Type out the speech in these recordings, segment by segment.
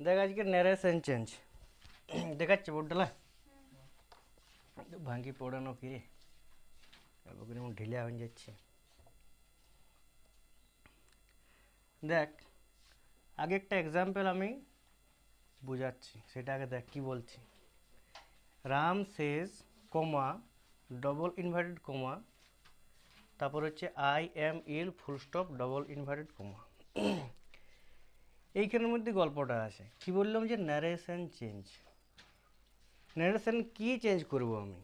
দেখ আজকে narration change দেখাচ্ছে বোর্ডটা ভাঙ্গি পড়ানো কি ওখানে ঢিলা হয়ে যাচ্ছে দেখ আগে একটা এক্সাম্পল আমি বোঝাচ্ছি সেটা আগে দেখ কি বলছি Ram says comma double inverted comma তারপর হচ্ছে I am ill full stop double inverted comma এইখানের মধ্যে গল্পটা আছে কি বললাম যে ন্যারেশন চেঞ্জ ন্যারেশন কি চেঞ্জ করব আমি?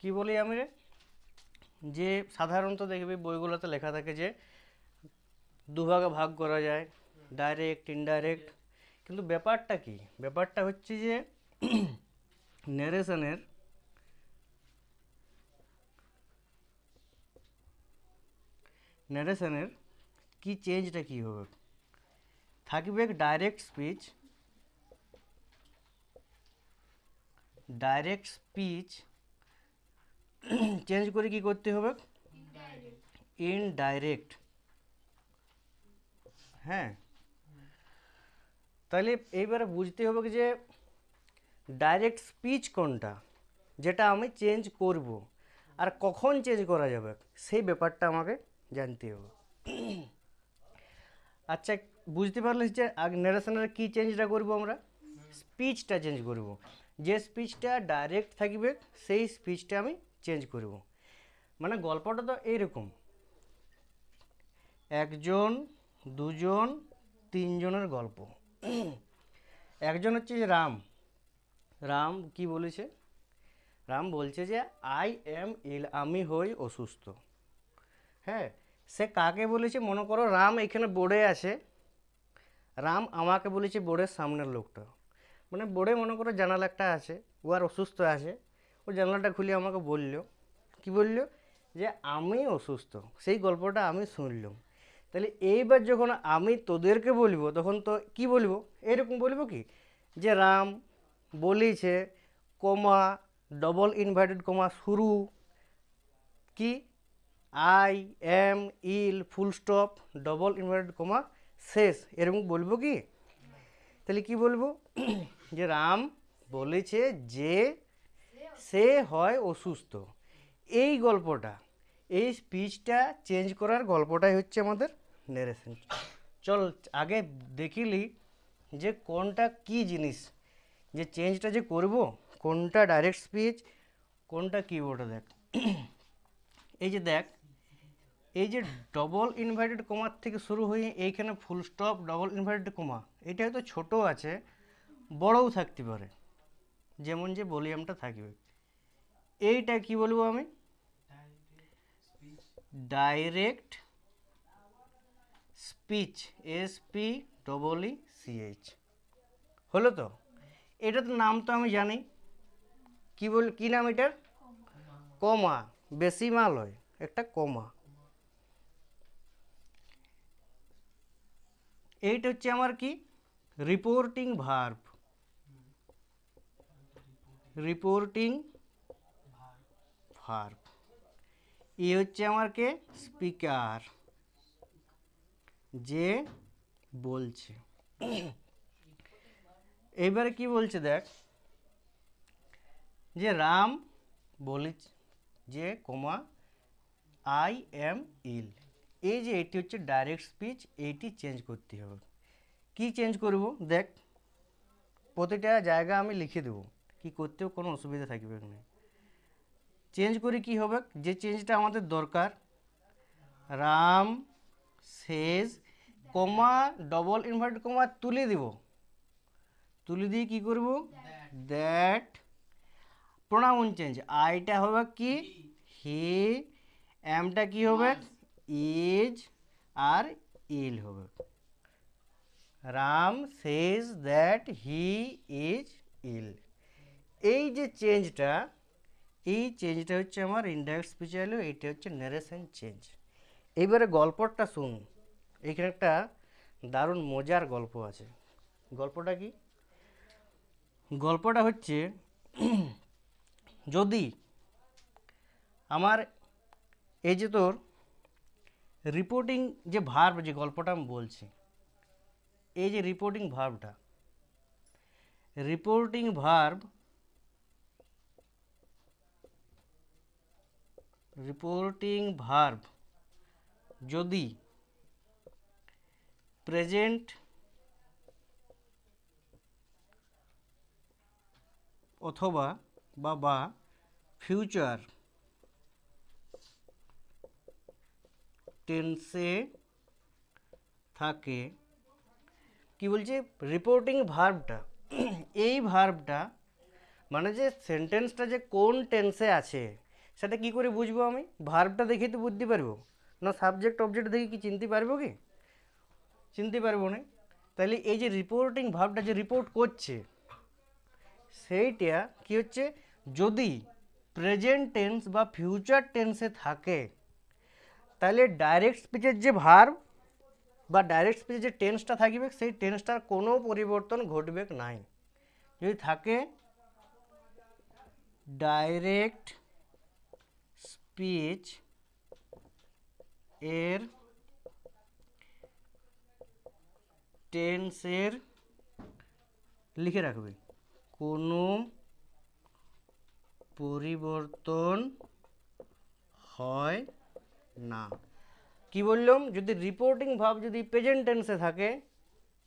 কি বলি আমি রে? যে সাধারণত দেখবি বইগুলোতে লেখা থাকে যে দুভাগে ভাগ করা যায় ডাইরেক্ট ইনডাইরেক্ট কিন্তু ব্যাপারটা কি? ব্যাপারটা হচ্ছে যে ন্যারেশনের ন্যারেশনের কি চেঞ্জটা কি হবে? থাকবে direct speech direct speech change করে কি করতে হবে? ইনডাইরেক্ট হ্যাঁ। তাহলে এইবারে বুঝতে হবে যে ডাইরেক্ট স্পিচ কোনটা? যেটা আমি চেঞ্জ করব। আর কখন চেঞ্জ করা যাবে? সেই ব্যাপারটা আমাকে জানতে হবে। আচ্ছা বুঝতে পারলে যে ন্যারেশনের কী চেঞ্জটা করব আমরা? স্পিচটা চেঞ্জ করব। যে স্পিচটা ডাইরেক্ট থাকবে, সেই স্পিচটা আমি চেঞ্জ করব। মানে গল্পটা তো এইরকম। একজন, দুজন, তিনজনের গল্প। একজন হচ্ছে যে রাম। রাম কি বলেছে? রাম বলছে যে আই এম ইল আমি হই অসুস্থ। হ্যাঁ সে কাকে বলেছে? মনে করো রাম এখানে বোর্ডে আছে। রাম আমাকে বলেছে বোর্ডের সামনের লোকটা। মানে বোর্ডে মনে করো জানালা একটা আছে, ও আর অসুস্থ আছে, ও জানালাটা খুলে আমাকে বলল। কি বলল? যে আমি অসুস্থ, সেই গল্পটা আমি শুনলাম। তাহলে এইবার যখন আমি তোদেরকে বলব, তখন তো কি বলব? এরকম বলব কি? যে রাম বলেছে, কমা ডবল ইনভার্টেড কমা শুরু। কি? I am ill full stop double inverted comma শেষ এরকম বলব কি? তাহলে কি বলব? যে রাম বলেছে যে সে হয় অসুস্থ। এই গল্পটা, এই স্পিচটা চেঞ্জ করার গল্পটাই হচ্ছে আমাদের নেরেশন চল, আগে দেখিলি যে কোনটা কি জিনিস, যে চেঞ্জটা যে করব, কোনটা ডাইরেক্ট স্পিচ কোনটা কিবোর্ডে দেখ। এই যে দেখ এই যে ডবল ইনভার্টেড কমার থেকে শুরু হয়ে এইখানে full stop double inverted comma এটা হয়তো ছোট আছে বড়ও থাকতে পারে। যেমন যে ভলিউমটা থাকবে। এইটা কি বলব আমি? Direct speech S P double E C H হলো তো? এটা তো নাম তো আমি জানি। কি বল কি নাম এটার? কমা বেশি মাল হয় একটা কমা। এইটা হচ্ছে আমার কি? রিপোর্টিং ভার্ব রিপোর্টিং ভার্ব এ হচ্ছে আমার কে? স্পিকার যে বলছে। এইবারে কি বলছে দেখ? যে রাম বলেছে যে, কমা, আই এম ইল এই যে এটি হচ্ছে ডাইরেক্ট স্পিচ এইটি চেঞ্জ করতে হবে। কি চেঞ্জ করব? দেখ, প্রতিটা জায়গা আমি লিখে দেবো। কি করতেও কোনো অসুবিধা থাকবে না। চেঞ্জ করে কি হবে? যে চেঞ্জটা আমাদের দরকার, রাম শেষ কমা ডবল ইনভার্টেড কমা তুলে দিব। তুলে দিয়ে কি করব? দ্যাট প্রোনাউন চেঞ্জ আইটা হবে কি? হি এমটা কি হবে? ইজ আর ইল হবে। Ram says that he is ill এই যে চেঞ্জটা, এই চেঞ্জটা হচ্ছে আমার ইনডাইরেক্ট স্পিচ এলো এইটা হচ্ছে ন্যারেশন চেঞ্জ এইবারে গল্পটা শুন এখানে একটা দারুণ মজার গল্প আছে। গল্পটা কি? গল্পটা হচ্ছে, যদি আমার, এই যে তোর রিপোর্টিং যে ভার্ব যে গল্পটা আমি বলছি, এই যে রিপোর্টিং ভার্বটা রিপোর্টিং ভার্ব রিপোর্টিং ভার্ব যদি প্রেজেন্ট অথবা বা বা ফিউচার টেন্সে থাকে, কি বলছে? রিপোর্টিং ভার্বটা এই ভার্বটা মানে যে সেন্টেন্সটা যে কোন টেন্সে আছে, সেটা কি করে বুঝব আমি? ভার্বটা দেখে তো বুঝতে পারব। না সাবজেক্ট অবজেক্ট দেখে কি চিনতে পারব কি? চিনতে পারব না। তাহলে এই যে রিপোর্টিং ভার্বটা যে রিপোর্ট করছে, সেইটা কি হচ্ছে? যদি প্রেজেন্ট টেন্স বা ফিউচার টেন্সে থাকে তাহলে ডাইরেক্ট স্পিচের যে ভার্ব বা ডাইরেক্ট স্পিচের যে টেন্সটা থাকবে, সেই টেন্সটার কোনো পরিবর্তন ঘটবে নাই। যদি থাকে ডাইরেক্ট স্পিচ এর টেন্সের লিখে রাখবে। কোনো পরিবর্তন হয় না। কি বললাম? যদি রিপোর্টিং ভাব যদি প্রেজেন্ট টেন্সে থাকে,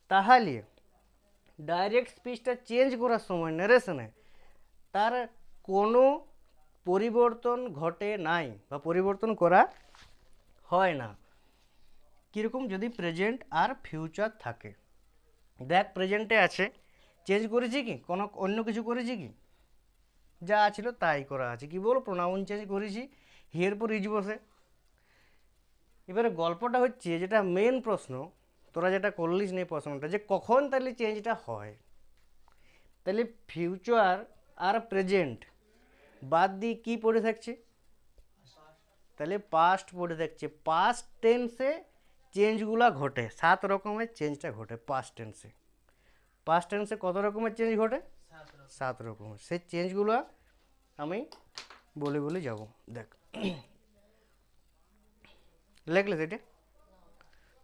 তাহলে ডাইরেক্ট স্পিচটা চেঞ্জ করার সময় নারেশনে তার কোনো পরিবর্তন ঘটে নাই বা পরিবর্তন করা হয় না। কীরকম? যদি প্রেজেন্ট আর ফিউচার থাকে। দেখ প্রেজেন্টে আছে চেঞ্জ করেছি কি? কোনো অন্য কিছু করেছি কি? যা ছিল তাই করা আছে। কি বল প্রোনাউন চেঞ্জ করেছি হিয়ের পর ইজ বসে। এবারে গল্পটা হচ্ছে যেটা মেন প্রশ্ন, তোরা যেটা করলিস নেই প্রশ্নটা, যে কখন তাহলে চেঞ্জটা হয়? তাহলে ফিউচার আর প্রেজেন্ট বাদ দিয়ে কী পড়ে থাকছে? তাহলে পাস্ট পড়ে থাকছে। পাস্ট টেন্সে চেঞ্জগুলো ঘটে, সাত রকমের চেঞ্জটা ঘটে পাস্ট টেন্সে পাস্ট টেন্সে কত রকমের চেঞ্জ ঘটে? সাত রকমের। সেই চেঞ্জগুলো আমি বলে বলে যাব। দেখ। লিখলে সেটা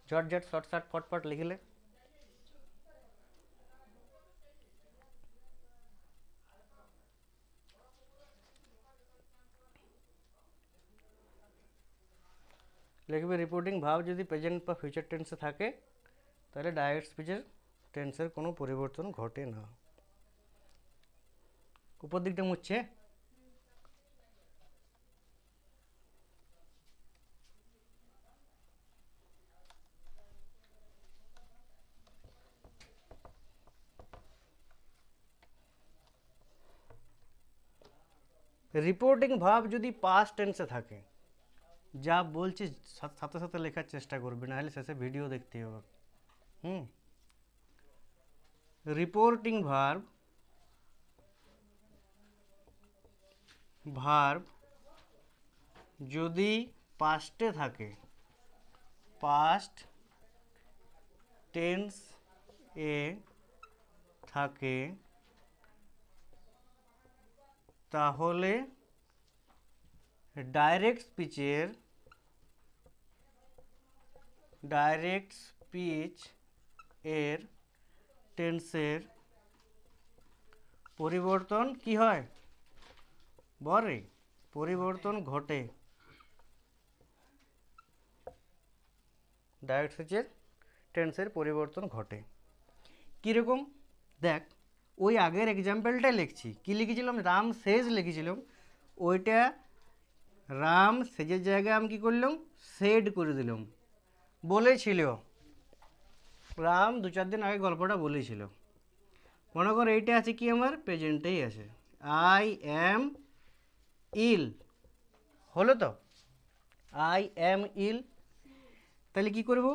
ঝট ঝট শর্ট শর্ট ফটফট লিখলে লিখবে রিপোর্টিং ভাব যদি প্রেজেন্ট বা ফিউচার টেন্সে থাকে তাহলে ডাইরেক্ট স্পিচের টেন্সের কোনো পরিবর্তন ঘটে না উপর দিকটা মুছছে রিপোর্টিং ভাব যদি পাস্ট টেন্সে থাকে যা বলছি সা- সাথে সাথে লেখার চেষ্টা করবে নাহলে শেষে ভিডিও দেখতে হবে হুম রিপোর্টিং ভার্ব ভার্ব যদি পাস্টে থাকে পাস্ট টেন্স এ থাকে তাহলে ডাইরেক্ট স্পিচের, ডাইরেক্ট স্পিচ এর টেন্সের পরিবর্তন কি হয়? বরে, পরিবর্তন ঘটে। ডাইরেক্ট স্পিচের টেন্সের পরিবর্তন ঘটে। কীরকম দেখ, ওই আগের এক্সাম্পলটাই লিখছি। কী লিখেছিলাম? রাম সেজ লিখেছিলাম। ওইটা রাম সেজের জায়গায় আমি কী করলাম? সেড করে দিলাম। বলেছিল। রাম দু চার দিন আগে গল্পটা বলেছিল। মনে কর এইটা আছে কি আমার? প্রেজেন্টেই আছে। আই অ্যাম ইল হলো তো? আই অ্যাম ইল তাহলে কি করব?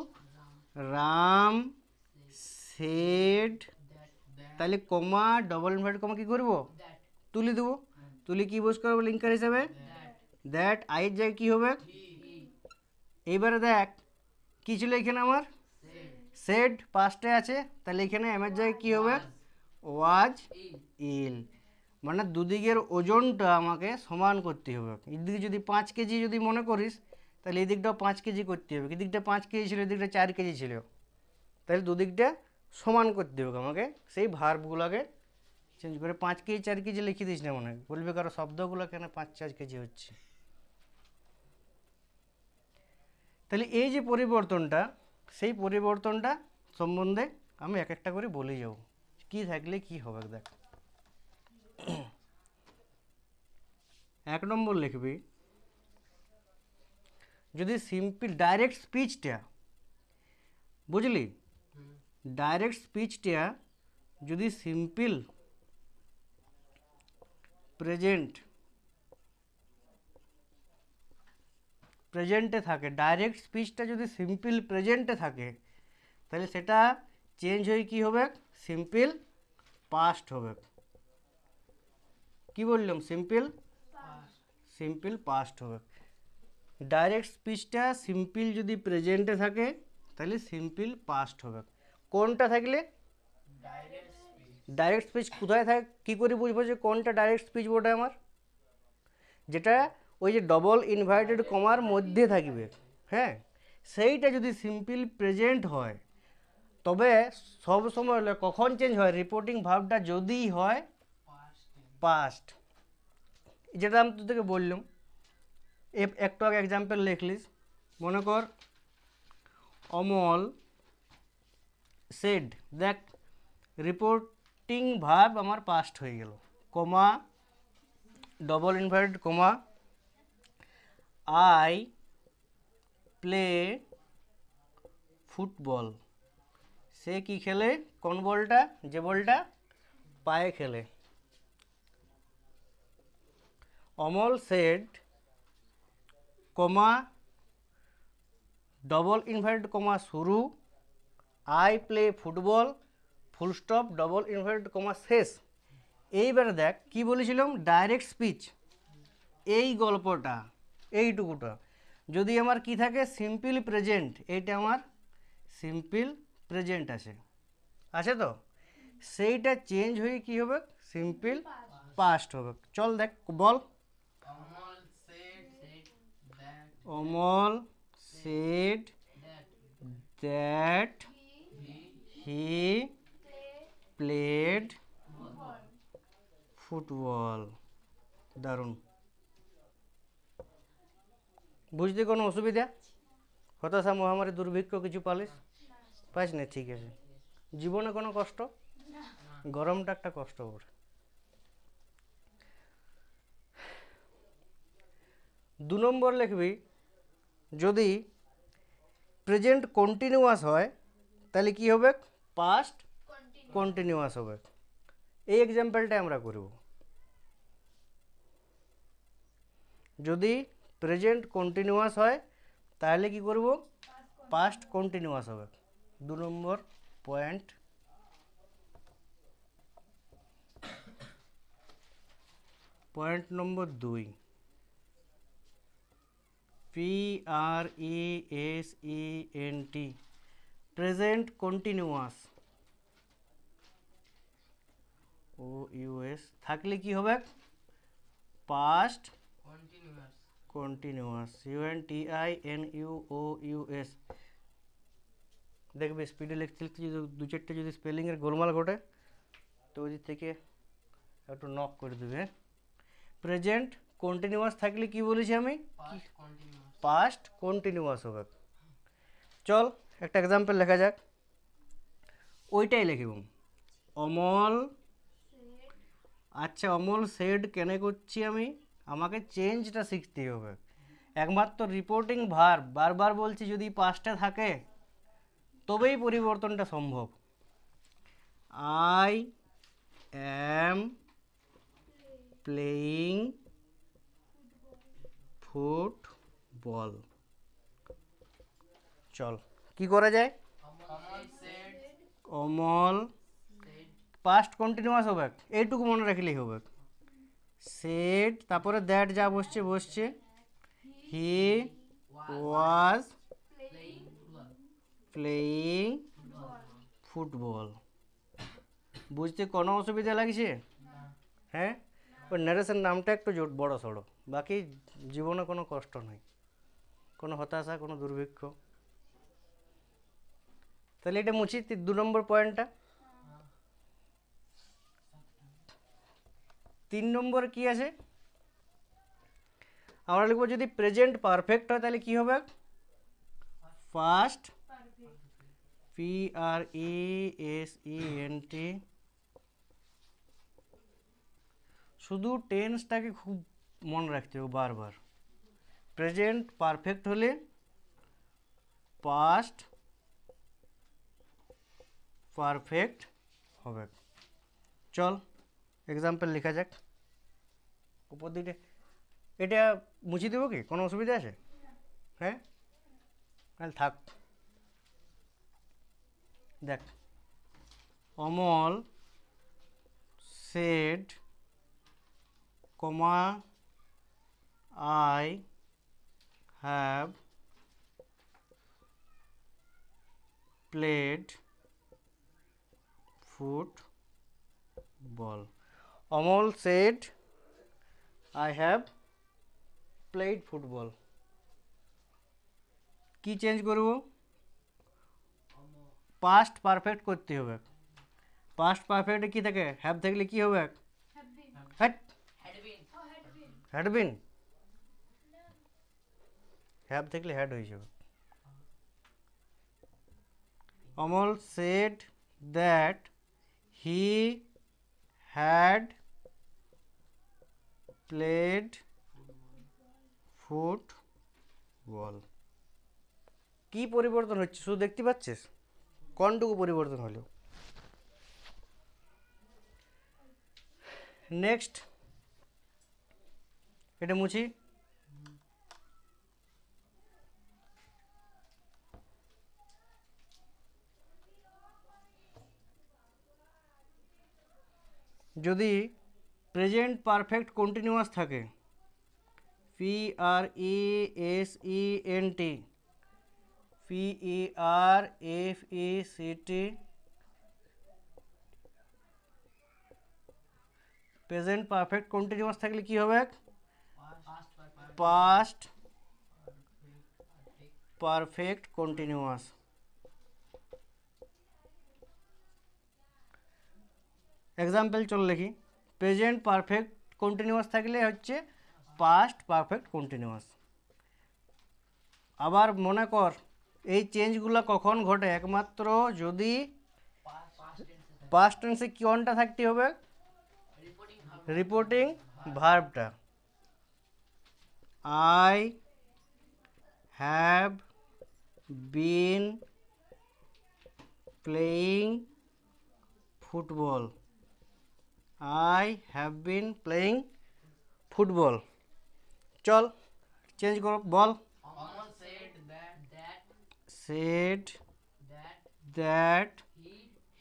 রাম সেড তাহলে কমা ডবল ইনভার্ট কমা কি করব? তুলে দেবো। তুলে কি বস করব? লিঙ্কার হিসাবে? দ্যাট আইয়ের জায়গায় কী হবে? এইবারে দেখ, কী ছিল এখানে আমার? সেড। পাঁচটে আছে, তাহলে এখানে এমের জায়গায় কী হবে? ওয়াজ ইল মানে দুদিকের ওজনটা আমাকে সমান করতে হবে। এদিকে যদি পাঁচ কেজি যদি মনে করিস, তাহলে এই দিকটাও পাঁচ কেজি করতে হবে। এদিকটা পাঁচ কেজি ছিল এদিকটা চার কেজি ছিল। তাহলে দুদিকটা সমান করতে হবে আমাকে। সেই ভার্বগুলোকে চেঞ্জ করে পাঁচ কেজি, চার কেজি লিখে দিস না মনে হয়। বলবে কারও শব্দগুলো কেন পাঁচ, চার কেজি হচ্ছে? তাহলে এই যে পরিবর্তনটা, সেই পরিবর্তনটা সম্বন্ধে আমি এক একটা করে বলে যাব। কি থাকলে কি হবে, দেখ। এক নম্বর লিখবি, যদি সিম্পল ডাইরেক্ট স্পিচটা বুঝলি? ডাইরেক্ট স্পিচটা যদি সিম্পল প্রেজেন্ট প্রেজেন্টে থাকে ডাইরেক্ট স্পিচটা যদি সিম্পল প্রেজেন্টে থাকে, তাহলে সেটা চেঞ্জ হয়ে কি হবে? সিম্পল পাস্ট হবে। কি বললাম? সিম্পল সিম্পল পাস্ট হবে। ডাইরেক্ট স্পিচটা সিম্পল যদি প্রেজেন্টে থাকে, তাহলে সিম্পল পাস্ট হবে। কোনটা থাকলে? ডাইরেক্ট স্পিচ কোথায় থাকে, কী করে বুঝব যে কোনটা ডাইরেক্ট স্পিচ বটে আমার? যেটা ওই যে ডবল ইনভার্টেড কমার মধ্যে থাকবে হ্যাঁ? সেইটা যদি সিম্পল প্রেজেন্ট হয়, তবে সব সময় কখন চেঞ্জ হয়? রিপোর্টিং ভাবটা যদি হয় পাস্ট যেটা আমি তোদেরকে বললাম একটু আগে এক্সাম্পল লিখলিস, মনে কর, অমল সেড দেখ রিপোর্টিং ভাব আমার পাস্ট হয়ে গেল comma double inverted comma I play football সে কি খেলে? কোন বলটা? যে বলটা? পায়ে খেলে। Amal said comma double inverted comma শুরু। I play football full stop double inverted comma শেষ। এইবারে দেখ, কি বলেছিলাম? ডাইরেক্ট স্পিচ এই গল্পটা। এইটুকুটা। যদি আমার কি থাকে সিম্পল প্রেজেন্ট এইটা আমার সিম্পল প্রেজেন্ট আছে। আছে তো? সেইটা চেঞ্জ হয়ে কি হবে? সিম্পল পাস্ট হবে। চল দেখ বল। Amal said that he played football দারুণ। বুঝতে কোনো অসুবিধা? হতাশা, মহামারী, দুর্ভিক্ষ কিছু পালিস? পাইস না, ঠিক আছে। জীবনে কোনো কষ্ট? গরমটা একটা কষ্ট ওর দু নম্বর লিখবি, যদি প্রেজেন্ট কন্টিনিউয়াস হয়, তাহলে কি হবে? পাস্ট কন্টিনিউয়াস হবে। এই এক্সাম্পলটা আমরা করব। যদি প্রেজেন্ট কন্টিনিউয়াস হয়, তাহলে কি করব? পাস্ট কন্টিনিউয়াস হবে। দু নম্বর পয়েন্ট পয়েন্ট নম্বর দুই। P R E S E N T present continuous O U S থাকলে কি হবে? Past continuous continuous U N T I N U O U S দেখবে স্পিডে লিখতে লিখতে যদি দু চারটে যদি স্পেলিংয়ের গোলমাল ঘটে তো ওই দিক থেকে একটু নক করে দেবে প্রেজেন্ট কন্টিনিউয়াস থাকলে কি বলেছি আমি? Past continuous পাস্ট কন্টিনিউয়াস হবে। চল একটা এক্সাম্পল লেখা যাক। ওইটাই লিখিব অমল আচ্ছা অমল সেড কেন করছি আমি? আমাকে চেঞ্জটা শিখতে হবে। একমাত্র রিপোর্টিং ভার, বারবার বলছি যদি পাঁচটা থাকে, তবেই পরিবর্তনটা সম্ভব। আই অ্যাম প্লেয়িং ফুটবল চল, কি করা যায়? অমল পাস্ট কন্টিনিউয়াস হবে। এইটুকু মনে রাখলেই হবে। সেট, তারপরে দ্যাট যা বসছে বসছে। He was playing football. বুঝতে কোনো অসুবিধা লাগছে? হ্যাঁ? ওই নারেশন নামটা একটু জোট বড় সড়ো। বাকি জীবনে কোনো কষ্ট নেই। কোনো হতাশা, কোনো দুর্ভিক্ষ। তাহলে এটা মুছি দু নম্বর পয়েন্টটা তিন নম্বর কি আছে? আমরা লিখব যদি প্রেজেন্ট পারফেক্ট হয়, তাহলে কি হবে? First P R E S E N T শুধু টেন্সটাকে খুব মনে রাখতে হবে বারবার। প্রেজেন্ট পারফেক্ট হলে পাস্ট পারফেক্ট হবে। চল এক্সাম্পল লেখা যাক। উপর দিকে। এটা মুছে দেবো কি? কোনো অসুবিধা আছে? হ্যাঁ? তাহলে থাক। দেখ। Amal said comma I have played football. Amal said, I have played football. কি চেঞ্জ করব পাস্ট পারফেক্ট করতে হবে পাস্ট পারফেক্টে কি থাকে হ্যাভ থাকলে কি হবে had Had been. Had been have থাকলে হ্যাড হয়ে যাবে Amal said that he had played football কি পরিবর্তন হচ্ছে? শুধু দেখতে পাচ্ছিস? কোনটুকু পরিবর্তন হলো? নেক্সট এটা মুছি। যদি প্রেজেন্ট পারফেক্ট কন্টিনিউয়াস থাকে P R E S E N T P E R F E C T present perfect continuous থাকলে কি হবে Past perfect. Past Perfect. Perfect continuous example চল লিখি প্রেজেন্ট পারফেক্ট কন্টিনিউয়াস থাকলে হচ্ছে পাস্ট পারফেক্ট কন্টিনিউয়াস আবার মনে কর, এই চেঞ্জগুলো কখন ঘটে? একমাত্র যদি পাস্ট টেন্সে কি অনটা থাকতে হবে. Reporting ভার্বটা I have been playing football I have been playing football চল চেঞ্জ করো বল। Amal said that that said that that he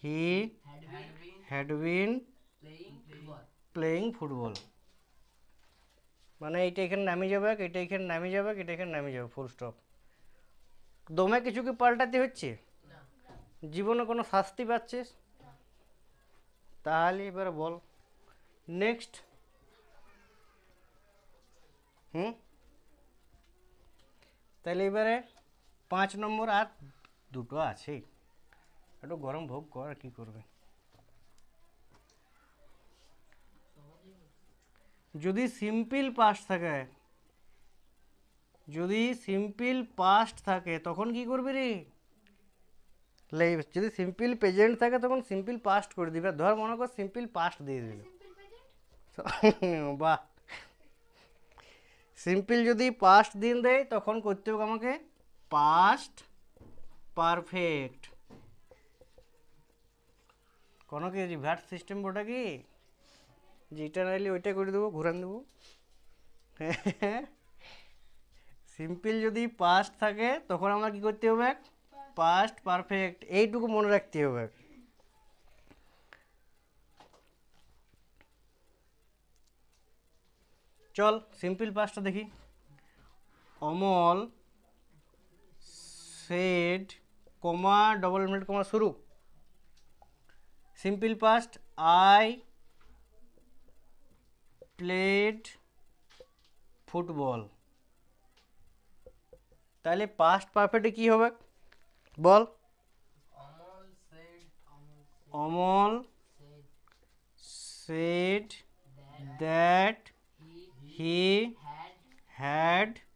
he had been had been playing football. Playing football মানে এইটা এখানে নামিয়ে যাবে এটা এখানে নামিয়ে যাবে এটা এখানে নামিয়ে যাবে ফুল স্টপ দমে কিছু কি পাল্টাতে হচ্ছে? জীবনে কোনো শাস্তি পাচ্ছিস? তাহলে এবার বল। নেক্সট হুম তাহলে এবারে পাঁচ নম্বর আর দুটো আছেই একটু গরম ভোগ কর কি করবে? যদি সিম্পল পাস্ট থাকে, যদি সিম্পল পাস্ট থাকে, তখন কি করবি রে? যদি সিম্পল প্রেজেন্ট থাকে, তখন সিম্পল পাস্ট করে দিবে। ধর মনে কর সিম্পল পাস্ট দিয়ে দিল। বাহ। সিম্পল যদি পাস্ট দিন দেয়, তখন করতে হবে আমাকে পাস্ট পারফেক্ট কোনো কি রিভার্স সিস্টেম ওটা কি? যেটা নাইলে ওইটা করে দেবো, ঘুরান দেবো। সিম্পল যদি পাস্ট থাকে, তখন আমরা কি করতে হবে? পাস্ট পারফেক্ট এইটুকু মনে রাখতে হবে। চল সিম্পল পাস্টটা দেখি। Amal said comma double minute comma শুরু। Simple past I played football তাহলে পাস্ট পারফেক্টে কি হবে? বল। Amal said said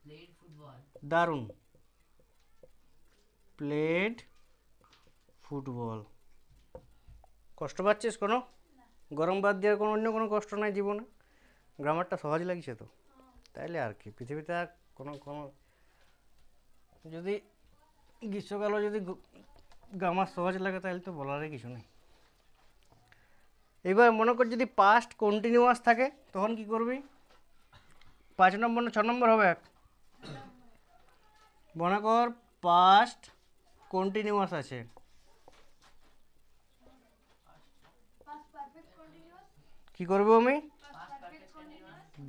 played football. দারুণ। প্লেড ফুটবল কষ্ট পাচ্ছিস কোনো? গরম বাদ দেওয়ার কোনো অন্য কোনো কষ্ট নাই জীবনে? গ্রামারটা সহজ লাগছে তো? তাইলে আর কি, পৃথিবীতে আর কোনো কোনো যদি গ্রীষ্মকালও যদি গ্রামার সহজ লাগে তাহলে তো বলারই কিছু নেই। এবার মনে কর যদি পাস্ট কন্টিনিউয়াস থাকে, তখন কি করবি? পাঁচ নম্বর না, ছ নম্বর হবে এক মনে কর পাস্ট কন্টিনিউয়াস আছে কি করব আমি.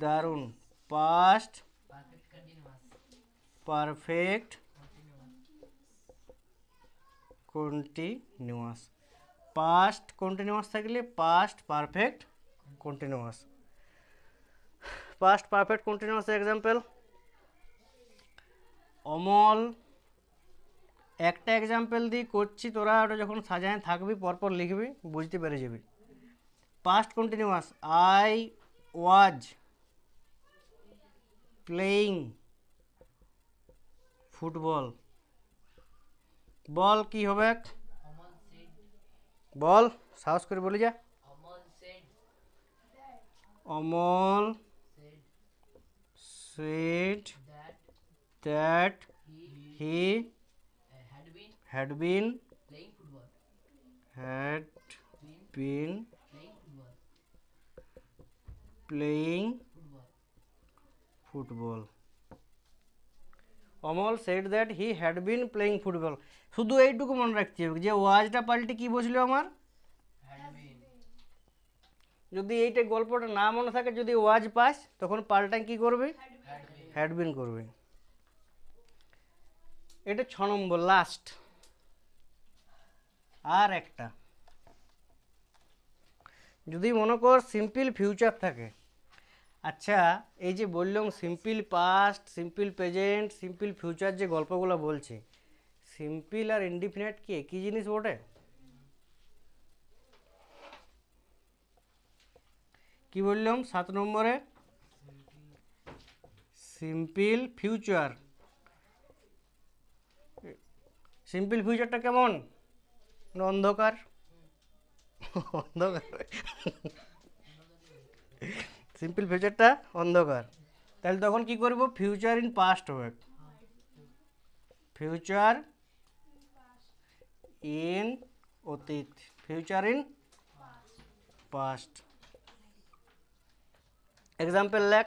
দারুণ past perfect. Continuous past continuous থাকলে past perfect continuous past perfect continuous example Amal একটা এক্সাম্পল দিয়ে করছি তোরা ওটা যখন সাজায় থাকবি পরপর লিখবি বুঝতে পেরে যাবি। Past continuous I was playing football বল কি হবে. বল সাহস করে বলি যা। Amal said that he had been. Had Been playing football. Amal said that he had been playing football শুধু এইটুকু মনে রাখতে হবে যে ওয়াজটা পাল্টে কি বসল আমার? যদি এইটা গল্পটা না মনে থাকে যদি ওয়াজ পাস তখন পাল্টা কি করবে? Had been. হ্যাড বিন করবে। এটা ছ নম্বর লাস্ট আর একটা। যদি মনে কর সিম্পল ফিউচার থাকে আচ্ছা এই যে বললাম simple past simple present simple future যে গল্পগুলো বলছে সিম্পল আর ইনডিফিনিট কি একই জিনিস বটে? কি বললাম? সাত নম্বরে? Simple future. সিম্পল ফিউচারটা কেমন? অন্ধকার। অন্ধকার? সিম্পল ফিউচারটা অন্ধকার। তাহলে তখন কি করব? ফিউচার ইন পাস্ট হবে ফিউচার ইন অতীত। Future in past. এক্সাম্পল লেখ।